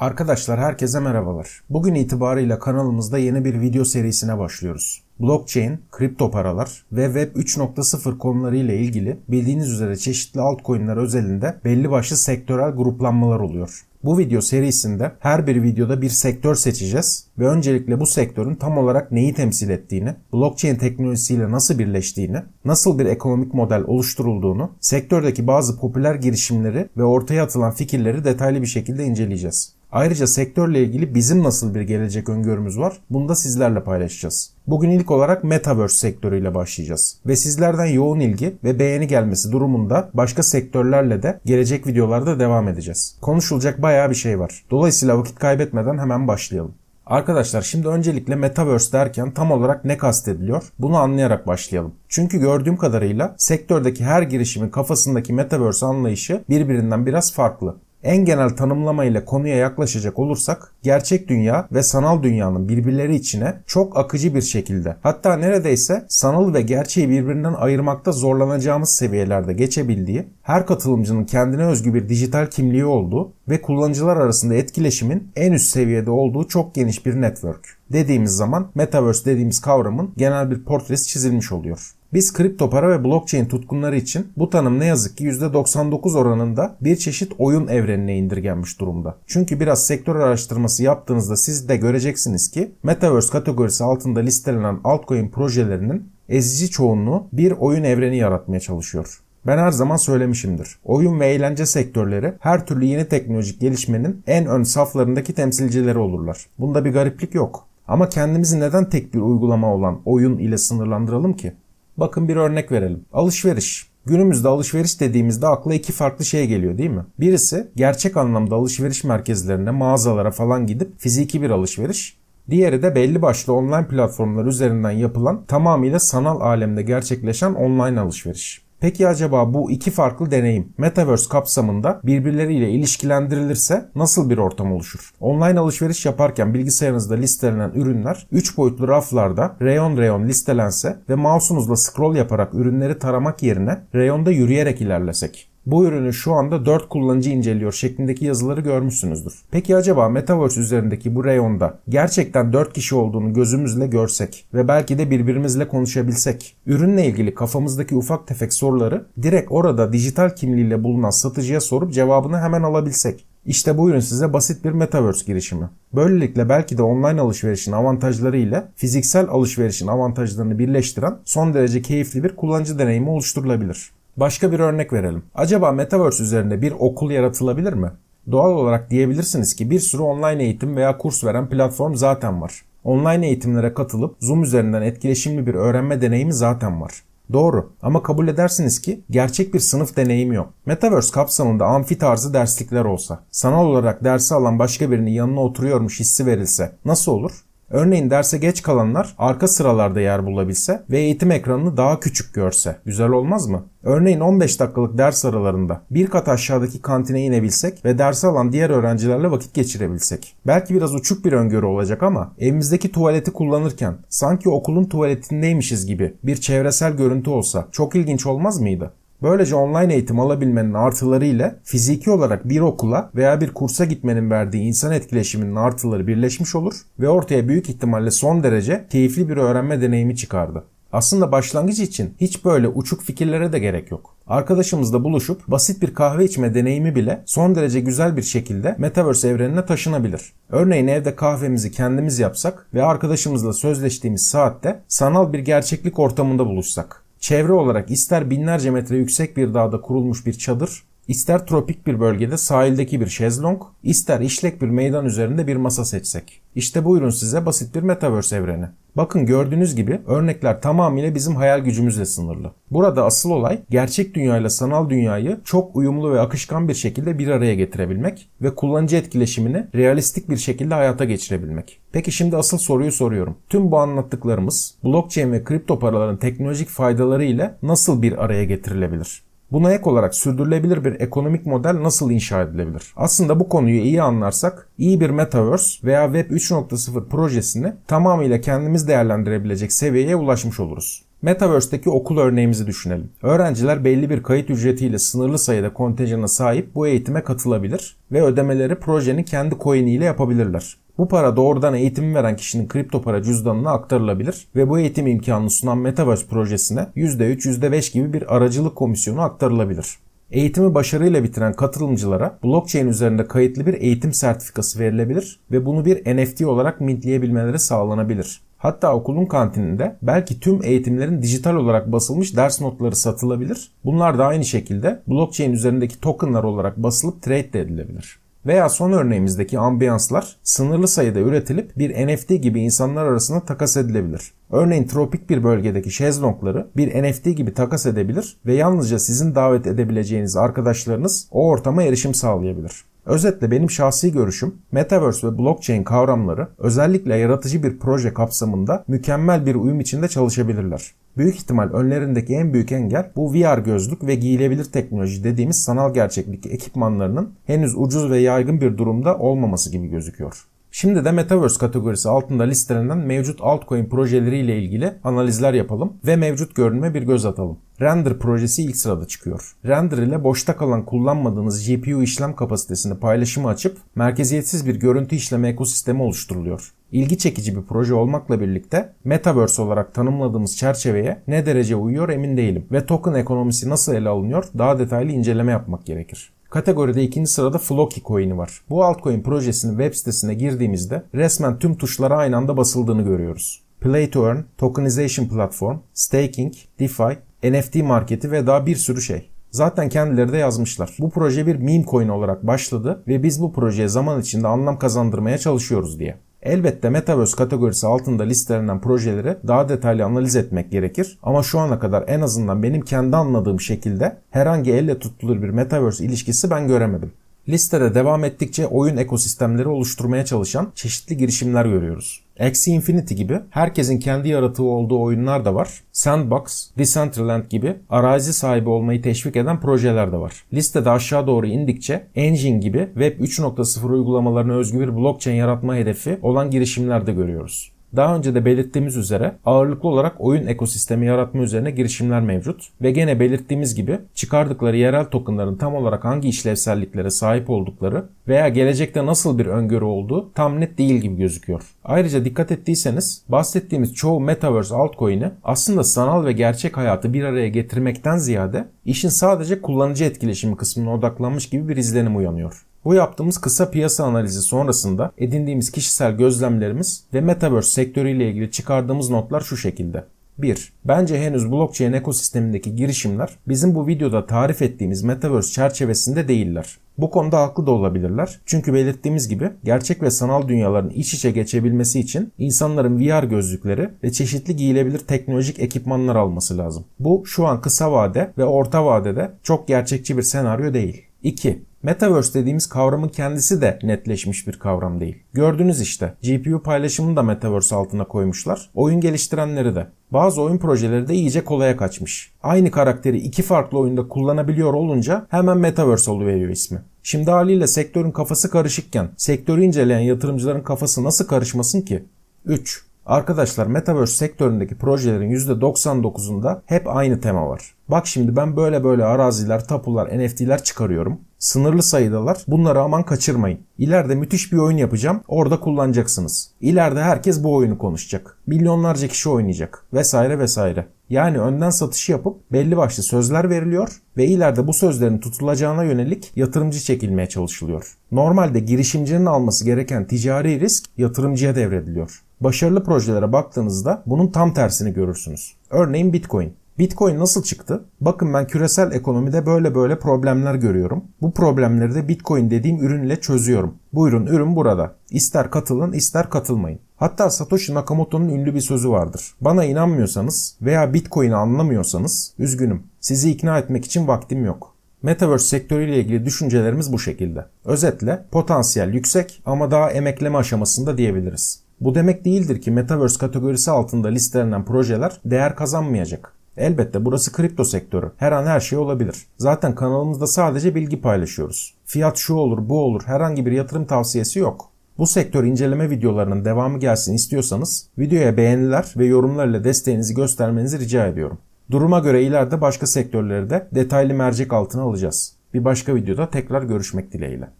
Arkadaşlar herkese merhabalar. Bugün itibarıyla kanalımızda yeni bir video serisine başlıyoruz. Blockchain, kripto paralar ve Web 3.0 konularıyla ilgili bildiğiniz üzere çeşitli altcoin'ler özelinde belli başlı sektörel gruplanmalar oluyor. Bu video serisinde her bir videoda bir sektör seçeceğiz ve öncelikle bu sektörün tam olarak neyi temsil ettiğini, blockchain teknolojisiyle nasıl birleştiğini, nasıl bir ekonomik model oluşturulduğunu, sektördeki bazı popüler girişimleri ve ortaya atılan fikirleri detaylı bir şekilde inceleyeceğiz. Ayrıca sektörle ilgili bizim nasıl bir gelecek öngörümüz var bunu da sizlerle paylaşacağız. Bugün ilk olarak Metaverse sektörüyle başlayacağız. Ve sizlerden yoğun ilgi ve beğeni gelmesi durumunda başka sektörlerle de gelecek videolarda devam edeceğiz. Konuşulacak bayağı bir şey var. Dolayısıyla vakit kaybetmeden hemen başlayalım. Arkadaşlar şimdi öncelikle Metaverse derken tam olarak ne kastediliyor? Bunu anlayarak başlayalım. Çünkü gördüğüm kadarıyla sektördeki her girişimin kafasındaki Metaverse anlayışı birbirinden biraz farklı. En genel tanımlama ile konuya yaklaşacak olursak gerçek dünya ve sanal dünyanın birbirleri içine çok akıcı bir şekilde hatta neredeyse sanal ve gerçeği birbirinden ayırmakta zorlanacağımız seviyelerde geçebildiği, her katılımcının kendine özgü bir dijital kimliği olduğu ve kullanıcılar arasında etkileşimin en üst seviyede olduğu çok geniş bir network. Dediğimiz zaman Metaverse dediğimiz kavramın genel bir portresi çizilmiş oluyor. Biz kripto para ve blockchain tutkunları için bu tanım ne yazık ki %99 oranında bir çeşit oyun evrenine indirgenmiş durumda. Çünkü biraz sektör araştırması yaptığınızda siz de göreceksiniz ki Metaverse kategorisi altında listelenen altcoin projelerinin ezici çoğunluğu bir oyun evreni yaratmaya çalışıyor. Ben her zaman söylemişimdir. Oyun ve eğlence sektörleri her türlü yeni teknolojik gelişmenin en ön saflarındaki temsilcileri olurlar. Bunda bir gariplik yok. Ama kendimizi neden tek bir uygulama olan oyun ile sınırlandıralım ki? Bakın bir örnek verelim. Alışveriş. Günümüzde alışveriş dediğimizde akla iki farklı şey geliyor değil mi? Birisi gerçek anlamda alışveriş merkezlerine, mağazalara falan gidip fiziki bir alışveriş. Diğeri de belli başlı online platformlar üzerinden yapılan tamamıyla sanal alemde gerçekleşen online alışveriş. Peki acaba bu iki farklı deneyim Metaverse kapsamında birbirleriyle ilişkilendirilirse nasıl bir ortam oluşur? Online alışveriş yaparken bilgisayarınızda listelenen ürünler 3 boyutlu raflarda reyon reyon listelense ve mouse'unuzla scroll yaparak ürünleri taramak yerine reyonda yürüyerek ilerlesek bu ürünü şu anda 4 kullanıcı inceliyor şeklindeki yazıları görmüşsünüzdür. Peki acaba Metaverse üzerindeki bu reyonda gerçekten 4 kişi olduğunu gözümüzle görsek ve belki de birbirimizle konuşabilsek, ürünle ilgili kafamızdaki ufak tefek soruları direkt orada dijital kimliğiyle bulunan satıcıya sorup cevabını hemen alabilsek. İşte bu ürün size basit bir Metaverse girişimi. Böylelikle belki de online alışverişin avantajları ile fiziksel alışverişin avantajlarını birleştiren son derece keyifli bir kullanıcı deneyimi oluşturulabilir. Başka bir örnek verelim. Acaba Metaverse üzerinde bir okul yaratılabilir mi? Doğal olarak diyebilirsiniz ki bir sürü online eğitim veya kurs veren platform zaten var. Online eğitimlere katılıp Zoom üzerinden etkileşimli bir öğrenme deneyimi zaten var. Doğru ama kabul edersiniz ki gerçek bir sınıf deneyimi yok. Metaverse kapsamında amfi tarzı derslikler olsa, sanal olarak dersi alan başka birinin yanına oturuyormuş hissi verilse nasıl olur? Örneğin derse geç kalanlar arka sıralarda yer bulabilse ve eğitim ekranını daha küçük görse güzel olmaz mı? Örneğin 15 dakikalık ders aralarında bir kat aşağıdaki kantine inebilsek ve ders alan diğer öğrencilerle vakit geçirebilsek. Belki biraz uçuk bir öngörü olacak ama evimizdeki tuvaleti kullanırken sanki okulun tuvaletindeymişiz gibi bir çevresel görüntü olsa çok ilginç olmaz mıydı? Böylece online eğitim alabilmenin artıları ile fiziki olarak bir okula veya bir kursa gitmenin verdiği insan etkileşiminin artıları birleşmiş olur ve ortaya büyük ihtimalle son derece keyifli bir öğrenme deneyimi çıkardı. Aslında başlangıç için hiç böyle uçuk fikirlere de gerek yok. Arkadaşımızla buluşup basit bir kahve içme deneyimi bile son derece güzel bir şekilde Metaverse evrenine taşınabilir. Örneğin evde kahvemizi kendimiz yapsak ve arkadaşımızla sözleştiğimiz saatte sanal bir gerçeklik ortamında buluşsak. Çevre olarak ister binlerce metre yüksek bir dağda kurulmuş bir çadır, ister tropik bir bölgede sahildeki bir şezlong, ister işlek bir meydan üzerinde bir masa seçsek. İşte buyurun size basit bir metaverse evreni. Bakın gördüğünüz gibi örnekler tamamıyla bizim hayal gücümüzle sınırlı. Burada asıl olay gerçek dünyayla sanal dünyayı çok uyumlu ve akışkan bir şekilde bir araya getirebilmek ve kullanıcı etkileşimini realistik bir şekilde hayata geçirebilmek. Peki şimdi asıl soruyu soruyorum. Tüm bu anlattıklarımız blockchain ve kripto paraların teknolojik faydaları ile nasıl bir araya getirilebilir? Buna ek olarak sürdürülebilir bir ekonomik model nasıl inşa edilebilir? Aslında bu konuyu iyi anlarsak iyi bir Metaverse veya Web 3.0 projesini tamamıyla kendimiz değerlendirebilecek seviyeye ulaşmış oluruz. Metaverse'deki okul örneğimizi düşünelim. Öğrenciler belli bir kayıt ücretiyle sınırlı sayıda kontenjana sahip bu eğitime katılabilir ve ödemeleri projenin kendi coin'i ile yapabilirler. Bu para doğrudan eğitimi veren kişinin kripto para cüzdanına aktarılabilir ve bu eğitim imkanını sunan Metaverse projesine %3, %5 gibi bir aracılık komisyonu aktarılabilir. Eğitimi başarıyla bitiren katılımcılara blockchain üzerinde kayıtlı bir eğitim sertifikası verilebilir ve bunu bir NFT olarak mintleyebilmeleri sağlanabilir. Hatta okulun kantininde belki tüm eğitimlerin dijital olarak basılmış ders notları satılabilir. Bunlar da aynı şekilde blockchain üzerindeki tokenlar olarak basılıp trade de edilebilir. Veya son örneğimizdeki ambiyanslar sınırlı sayıda üretilip bir NFT gibi insanlar arasında takas edilebilir. Örneğin tropik bir bölgedeki şezlongları bir NFT gibi takas edebilir ve yalnızca sizin davet edebileceğiniz arkadaşlarınız o ortama erişim sağlayabilir. Özetle benim şahsi görüşüm Metaverse ve blockchain kavramları özellikle yaratıcı bir proje kapsamında mükemmel bir uyum içinde çalışabilirler. Büyük ihtimal önlerindeki en büyük engel bu VR gözlük ve giyilebilir teknoloji dediğimiz sanal gerçeklik ekipmanlarının henüz ucuz ve yaygın bir durumda olmaması gibi gözüküyor. Şimdi de Metaverse kategorisi altında listelenen mevcut altcoin projeleriyle ilgili analizler yapalım ve mevcut görünüme bir göz atalım. Render projesi ilk sırada çıkıyor. Render ile boşta kalan kullanmadığınız GPU işlem kapasitesini paylaşımı açıp merkeziyetsiz bir görüntü işleme ekosistemi oluşturuluyor. İlgi çekici bir proje olmakla birlikte Metaverse olarak tanımladığımız çerçeveye ne derece uyuyor emin değilim ve token ekonomisi nasıl ele alınıyor daha detaylı inceleme yapmak gerekir. Kategoride ikinci sırada Floki coin'i var. Bu altcoin projesinin web sitesine girdiğimizde resmen tüm tuşlara aynı anda basıldığını görüyoruz. Play to Earn, Tokenization Platform, Staking, DeFi, NFT marketi ve daha bir sürü şey. Zaten kendileri de yazmışlar. Bu proje bir meme coin olarak başladı ve biz bu projeye zaman içinde anlam kazandırmaya çalışıyoruz diye. Elbette Metaverse kategorisi altında listelenen projeleri daha detaylı analiz etmek gerekir ama şu ana kadar en azından benim kendi anladığım şekilde herhangi elle tutulur bir Metaverse ilişkisi ben göremedim. Listede devam ettikçe oyun ekosistemleri oluşturmaya çalışan çeşitli girişimler görüyoruz. Axie Infinity gibi herkesin kendi yaratığı olduğu oyunlar da var. Sandbox, Decentraland gibi arazi sahibi olmayı teşvik eden projeler de var. Listede aşağı doğru indikçe Engine gibi Web 3.0 uygulamalarına özgü bir blockchain yaratma hedefi olan girişimler de görüyoruz. Daha önce de belirttiğimiz üzere ağırlıklı olarak oyun ekosistemi yaratma üzerine girişimler mevcut ve gene belirttiğimiz gibi çıkardıkları yerel tokenların tam olarak hangi işlevselliklere sahip oldukları veya gelecekte nasıl bir öngörü olduğu tam net değil gibi gözüküyor. Ayrıca dikkat ettiyseniz bahsettiğimiz çoğu Metaverse altcoin'i aslında sanal ve gerçek hayatı bir araya getirmekten ziyade işin sadece kullanıcı etkileşimi kısmına odaklanmış gibi bir izlenim uyanıyor. Bu yaptığımız kısa piyasa analizi sonrasında edindiğimiz kişisel gözlemlerimiz ve Metaverse sektörüyle ilgili çıkardığımız notlar şu şekilde. 1. Bence henüz blockchain ekosistemindeki girişimler bizim bu videoda tarif ettiğimiz Metaverse çerçevesinde değiller. Bu konuda haklı da olabilirler. Çünkü belirttiğimiz gibi gerçek ve sanal dünyaların iç içe geçebilmesi için insanların VR gözlükleri ve çeşitli giyilebilir teknolojik ekipmanlar alması lazım. Bu şu an kısa vade ve orta vadede çok gerçekçi bir senaryo değil. 2. Metaverse dediğimiz kavramın kendisi de netleşmiş bir kavram değil. Gördünüz işte GPU paylaşımını da Metaverse altına koymuşlar. Oyun geliştirenleri de. Bazı oyun projeleri de iyice kolaya kaçmış. Aynı karakteri iki farklı oyunda kullanabiliyor olunca hemen Metaverse oluveriyor ismi. Şimdi haliyle sektörün kafası karışıkken sektörü inceleyen yatırımcıların kafası nasıl karışmasın ki? 3. Arkadaşlar Metaverse sektöründeki projelerin %99'unda hep aynı tema var. Bak şimdi ben böyle böyle araziler, tapular, NFT'ler çıkarıyorum. Sınırlı sayıdalar. Bunları aman kaçırmayın. İleride müthiş bir oyun yapacağım. Orada kullanacaksınız. İleride herkes bu oyunu konuşacak. Milyonlarca kişi oynayacak. Vesaire vesaire. Yani önden satışı yapıp belli başlı sözler veriliyor ve ileride bu sözlerin tutulacağına yönelik yatırımcı çekilmeye çalışılıyor. Normalde girişimcinin alması gereken ticari risk yatırımcıya devrediliyor. Başarılı projelere baktığınızda bunun tam tersini görürsünüz. Örneğin Bitcoin. Bitcoin nasıl çıktı? Bakın ben küresel ekonomide böyle böyle problemler görüyorum. Bu problemleri de Bitcoin dediğim ürünle çözüyorum. Buyurun ürün burada. İster katılın ister katılmayın. Hatta Satoshi Nakamoto'nun ünlü bir sözü vardır. Bana inanmıyorsanız veya Bitcoin'i anlamıyorsanız üzgünüm. Sizi ikna etmek için vaktim yok. Metaverse sektörüyle ilgili düşüncelerimiz bu şekilde. Özetle potansiyel yüksek ama daha emekleme aşamasında diyebiliriz. Bu demek değildir ki Metaverse kategorisi altında listelenen projeler değer kazanmayacak. Elbette burası kripto sektörü. Her an her şey olabilir. Zaten kanalımızda sadece bilgi paylaşıyoruz. Fiyat şu olur bu olur herhangi bir yatırım tavsiyesi yok. Bu sektör inceleme videolarının devamı gelsin istiyorsanız videoya beğeniler ve yorumlar ile desteğinizi göstermenizi rica ediyorum. Duruma göre ileride başka sektörleri de detaylı mercek altına alacağız. Bir başka videoda tekrar görüşmek dileğiyle.